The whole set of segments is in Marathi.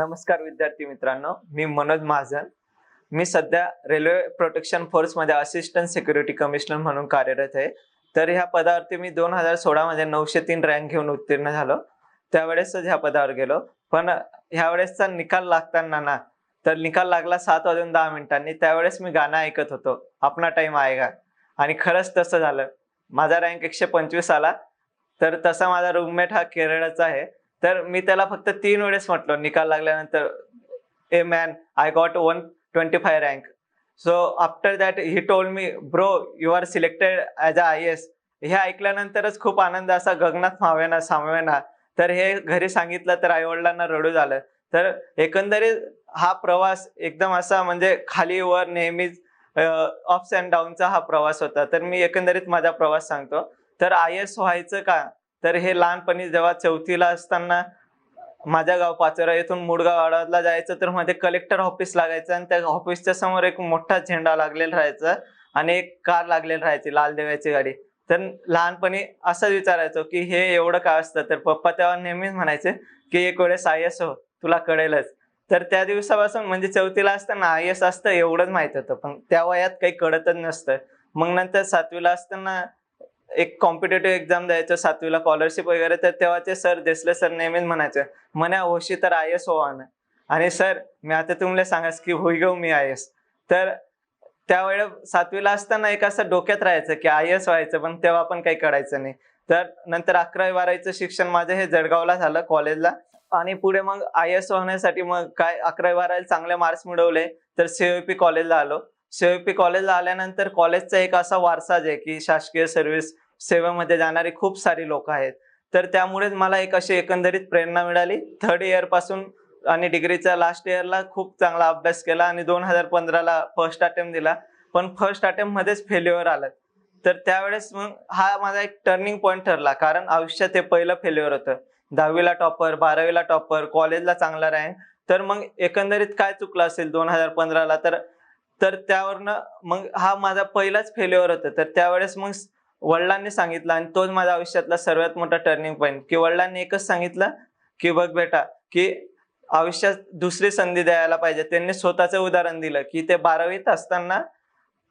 नमस्कार विद्यार्थी मित्रांनो मी मनोज महाजन. मी सध्या रेल्वे प्रोटेक्शन फोर्समध्ये असिस्टंट सिक्युरिटी कमिशनर म्हणून कार्यरत आहे. तर ह्या पदावरती मी दोन हजार सोळा मध्ये नऊशे तीन रँक घेऊन उत्तीर्ण झालो. त्यावेळेसच ह्या पदावर गेलो. पण ह्या वेळेसचा निकाल लागताना ना तर निकाल लागला सात वाजून दहा मिनिटांनी. त्यावेळेस मी गाणं ऐकत होतो. आपला टाइम आएगा. आणि खरंच तसं झालं. माझा रँक एकशे पंचवीस आला. तर तसा माझा रूममेट हा केरळचा आहे. तर मी त्याला फक्त तीन वेळेस म्हटलो निकाल लागल्यानंतर hey man I got one twenty five rank so after that he told me bro you are selected as a I S हे ऐकल्यानंतरच खूप आनंद असा गगनात मावेना सामवेना तर हे घरी सांगितलं तर आईवडिलांना रडू झालं. तर एकंदरीत हा प्रवास एकदम असा म्हणजे खाली वर नेहमीच अप्स अँड डाऊनचा हा प्रवास होता. तर मी एकंदरीत माझा प्रवास सांगतो. तर आय एस व्हायचं का? तर हे लहानपणी जेव्हा चौथीला असताना माझ्या गाव पाचोरा येथून मुडगाव आडवादला जायचं तर मध्ये कलेक्टर ऑफिस लागायचं आणि त्या ऑफिसच्या समोर एक मोठा झेंडा लागलेला राहायचा आणि एक कार लागलेली राहायची लाल देवाची गाडी. तर लहानपणी असंच विचारायचो की हे एवढं काय असतं? तर पप्पा तेव्हा नेहमीच म्हणायचे की एक वेळेस आय एस हो तुला कळेलच. तर त्या दिवसापासून म्हणजे चौथीला असताना आय एस असतं एवढंच माहीत होतं पण त्या वयात काही कळतच नसतं. मग नंतर सातवीला असताना एक कॉम्पिटेटिव्ह एक्झाम द्यायचं सातवीला स्कॉलरशिप वगैरे तर तेव्हाचे सर देसले सर नेहमीच म्हणायचे म्हणा होशी तर आय एस हो आणि सर मी आता तुम्हाला सांगास की होई गो मी आय एस तर त्यावेळे सातवीला असताना एक असं डोक्यात राहायचं की आय एस व्हायचं पण तेव्हा पण काही कळायचं नाही. तर नंतर अकरावी बारावीचं शिक्षण माझं हे जळगावला झालं कॉलेजला आणि पुढे मग आय एस होण्यासाठी मग काय अकरावी बारावी चांगले मार्क्स मिळवले तर सीओपी कॉलेजला आलो. सीओपी कॉलेजला आल्यानंतर कॉलेजचा एक असा वारसाच आहे की शासकीय सर्व्हिस सेवेमध्ये जाणारी खूप सारी लोक आहेत. तर त्यामुळेच मला एक अशी एकंदरीत प्रेरणा मिळाली. थर्ड इयरपासून आणि डिग्रीच्या लास्ट इयरला खूप चांगला अभ्यास केला आणि दोन हजार पंधराला फर्स्ट अटेम्प्ट दिला. पण फर्स्ट अटेम्प्ट मध्येच फेल्युअर आलं. तर त्यावेळेस मग हा माझा एक टर्निंग पॉईंट ठरला. कारण आयुष्यात हे पहिलं फेल्युअर होतं. दहावीला टॉपर बारावीला टॉपर कॉलेजला चांगला रँक तर मग एकंदरीत काय चुकलं असेल दोन हजार पंधराला तर तर त्यावरनं मग हा माझा पहिलाच फेल्युअर होता. तर त्यावेळेस मग वडिलांनी सांगितलं आणि तोच माझ्या आयुष्यातला सर्वात मोठा टर्निंग पॉईंट की वडिलांनी एकच सांगितलं की बघ बेटा की आयुष्यात दुसरी संधी द्यायला पाहिजे. त्यांनी स्वतःचं उदाहरण दिलं की ते बारावीत असताना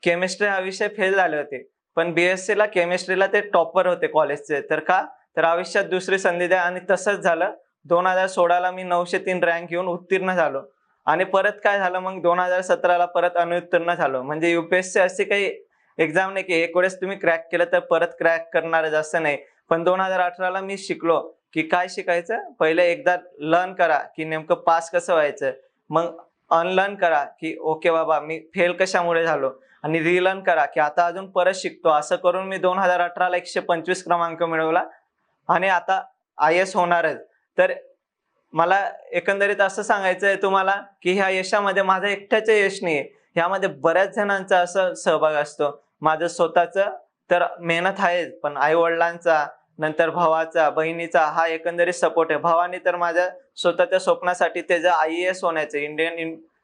केमिस्ट्री हा विषय फेल झाले होते. पण बीएससी ला केमिस्ट्रीला ते टॉपर होते कॉलेजचे तर का? तर आयुष्यात दुसरी संधी द्या. आणि तसंच झालं. दोन हजार सोळाला मी नऊशे तीन रँक घेऊन उत्तीर्ण झालो. आणि परत काय झालं मग दोन हजार सतराला परत अनुत्तीर्ण झालो. म्हणजे युपीएससी अशी काही एक्झाम नाही की एक वेळेस तुम्ही क्रॅक केलं तर परत क्रॅक करणार जास्त नाही. पण दोन हजार अठराला मी शिकलो की काय शिकायचं? पहिले एकदा लर्न करा की नेमकं पास कसं व्हायचं? मग अनलर्न करा की ओके बाबा मी फेल कशामुळे झालो? आणि रिलर्न करा की आता अजून परत शिकतो. असं करून मी दोन हजार अठराला एकशे पंचवीस क्रमांक मिळवला आणि आता आय एस होणारच तर मला एकंदरीत असं सांगायचं आहे तुम्हाला की ह्या यशामध्ये माझं एकट्याचं यश नाही ह्यामध्ये बऱ्याच जणांचा असं सहभाग असतो. माझं स्वतःचं तर मेहनत आहे पण आई वडिलांचा नंतर भावाचा बहिणीचा हा एकंदरीत सपोर्ट आहे. भावाने तर माझ्या स्वतःच्या स्वप्नासाठी त्याचं आय एस होण्याचं इंडियन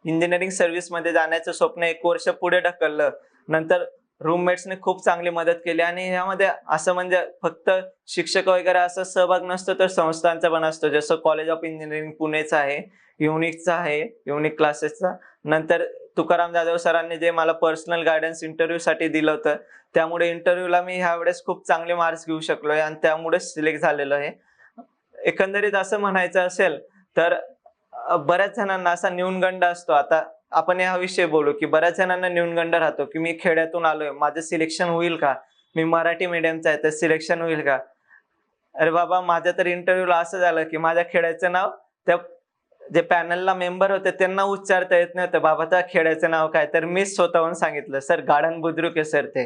इंजिनिअरिंग सर्व्हिसमध्ये जाण्याचं स्वप्न एक वर्ष पुढे ढकललं. नंतर रूममेट्सने खूप चांगली मदत केली आणि ह्यामध्ये असं म्हणजे फक्त शिक्षक वगैरे असं सहभाग नसतो तर संस्थांचा पण असतो. जसं कॉलेज ऑफ इंजिनिअरिंग पुणेचा आहे युनिकचा आहे युनिक क्लासेसचा नंतर तुकाराम जाधव सरांनी जे मला पर्सनल गायडन्स इंटरव्ह्यूसाठी दिलं होतं त्यामुळे इंटरव्ह्यूला मी ह्यावेळेस खूप चांगले मार्क्स घेऊ शकलो आहे आणि त्यामुळे सिलेक्ट झालेलो आहे. एकंदरीत असं म्हणायचं असेल तर बऱ्याच जणांना असा न्यूनगंड असतो. आता आपण या विषयी बोलू की बऱ्याच जणांना न्यूनगंड राहतो की मी खेड्यातून आलोय माझं सिलेक्शन होईल का? मी मराठी मीडियमचा आहे तर सिलेक्शन होईल का? अरे बाबा माझ्या तर इंटरव्ह्यूला असं झालं की माझ्या खेड्याचं नाव त्या जे पॅनलला मेंबर होते त्यांना उच्चारता येत नव्हतं. बाबा त्या खेड्याचं नाव काय? तर मीच स्वतःहून सांगितलं सर गार्डन बुद्रुक आहे सर ते.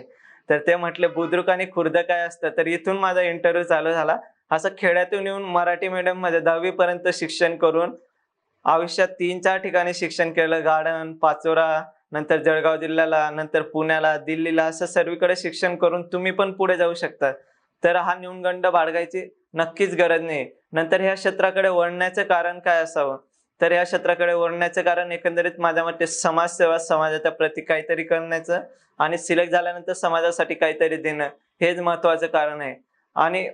तर ते म्हटले बुद्रुक आणि खुर्द काय असतं? तर इथून माझा इंटरव्ह्यू चालू झाला. असं खेड्यातून येऊन मराठी मीडियममध्ये दहावीपर्यंत शिक्षण करून आयुष्यात तीन चार ठिकाणी शिक्षण केलं. गार्डन पाचोरा नंतर जळगाव जिल्ह्याला नंतर पुण्याला दिल्लीला असं सर्वीकडे शिक्षण करून तुम्ही पण पुढे जाऊ शकता. तर हा न्यूनगंड बाळगायची नक्कीच गरज नाही. नंतर ह्या क्षेत्राकडे वळण्याचं कारण काय असावं? तर या क्षेत्राकडे वळण्याचं कारण एकंदरीत माझ्या मते समाजसेवा समाजाच्या प्रती काहीतरी करण्याचं आणि सिलेक्ट झाल्यानंतर समाजासाठी काहीतरी देणं. हेच महत्वाचं कारण आहे. आणि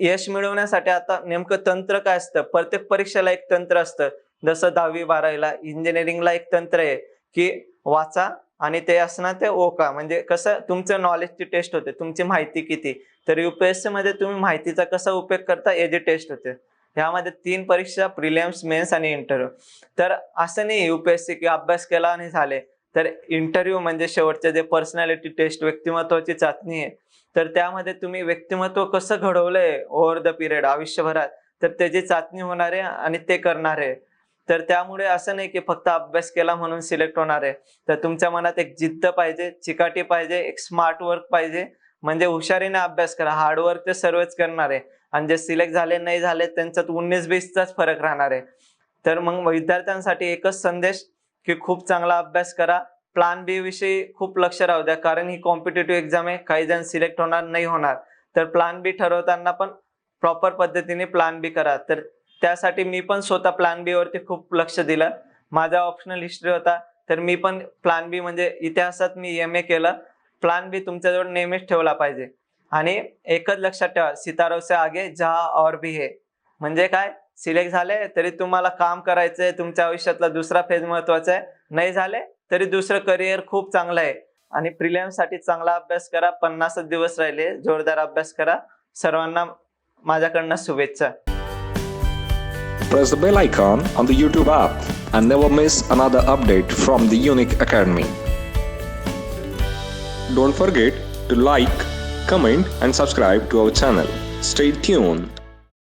यश मिळवण्यासाठी आता नेमकं तंत्र काय असतं? प्रत्येक परीक्षेला एक तंत्र असतं. जसं दहावी बारावीला इंजिनिअरिंगला एक तंत्र आहे की वाचा आणि ते असणार ते ओका. म्हणजे कसं तुमचं नॉलेजची टेस्ट होते तुमची माहिती किती? तर युपीएससी मध्ये तुम्ही माहितीचा कसा उपयोग करता याची टेस्ट होते. ह्यामध्ये तीन परीक्षा प्रिलियम्स मेन्स आणि इंटरव्ह्यू तर असं नाही युपीएससी की अभ्यास केला आणि झाले. तर इंटरव्ह्यू म्हणजे शेवटचे जे पर्सनॅलिटी टेस्ट व्यक्तिमत्वाची चाचणी आहे तर त्यामध्ये तुम्ही व्यक्तिमत्व कसं घडवलंय ओव्हर द पिरियड आयुष्यभरात? तर त्याची चाचणी होणार आहे आणि ते करणार. आहे तर त्यामुळे असं नाही की फक्त अभ्यास केला म्हणून सिलेक्ट होणार. आहे तर तुमच्या मनात एक जिद्द पाहिजे चिकाटी पाहिजे एक स्मार्ट वर्क पाहिजे. म्हणजे हुशारीने अभ्यास करा हार्डवर्क ते सर्वच करणार. आहे आणि जे सिलेक्ट झाले नाही झाले त्यांच्यात उन्नीस बीसचाच फरक राहणार. आहे तर मग विद्यार्थ्यांसाठी एकच संदेश की खूप चांगला अभ्यास करा. प्लान बी विषयी खूप लक्ष राहू द्या कारण ही कॉम्पिटेटिव्ह एक्झाम आहे काही जण सिलेक्ट होणार नाही होणार. तर प्लान बी ठरवताना पण प्रॉपर पद्धतीने प्लान बी करा. तर त्यासाठी मी पण स्वतः प्लान बी वरती खूप लक्ष दिलं. माझा ऑप्शनल हिस्ट्री होता तर मी पण प्लान बी म्हणजे इतिहासात मी एम ए केलं. प्लान बी तुमच्याजवळ नेहमीच ठेवला पाहिजे. आणि एकच लक्षात ठेवा सितारोसे आगे जहा और भी हे. म्हणजे काय? सिलेक्ट झाले तरी तुम्हाला काम करायचंय तुमच्या आयुष्यातला दुसरा फेज महत्त्वाचा आहे. नाही झाले तरी दुसरं करिअर खूप चांगलं आहे आणि प्रिलियमसाठी चांगला अभ्यास करा पन्नासच दिवस राहिले जोरदार अभ्यास करा सर्वांना माझ्याकडनं शुभेच्छा Press the bell icon on the YouTube app and never miss another update from the Unique Academy. Don't forget to like, comment, and subscribe to our channel. Stay tuned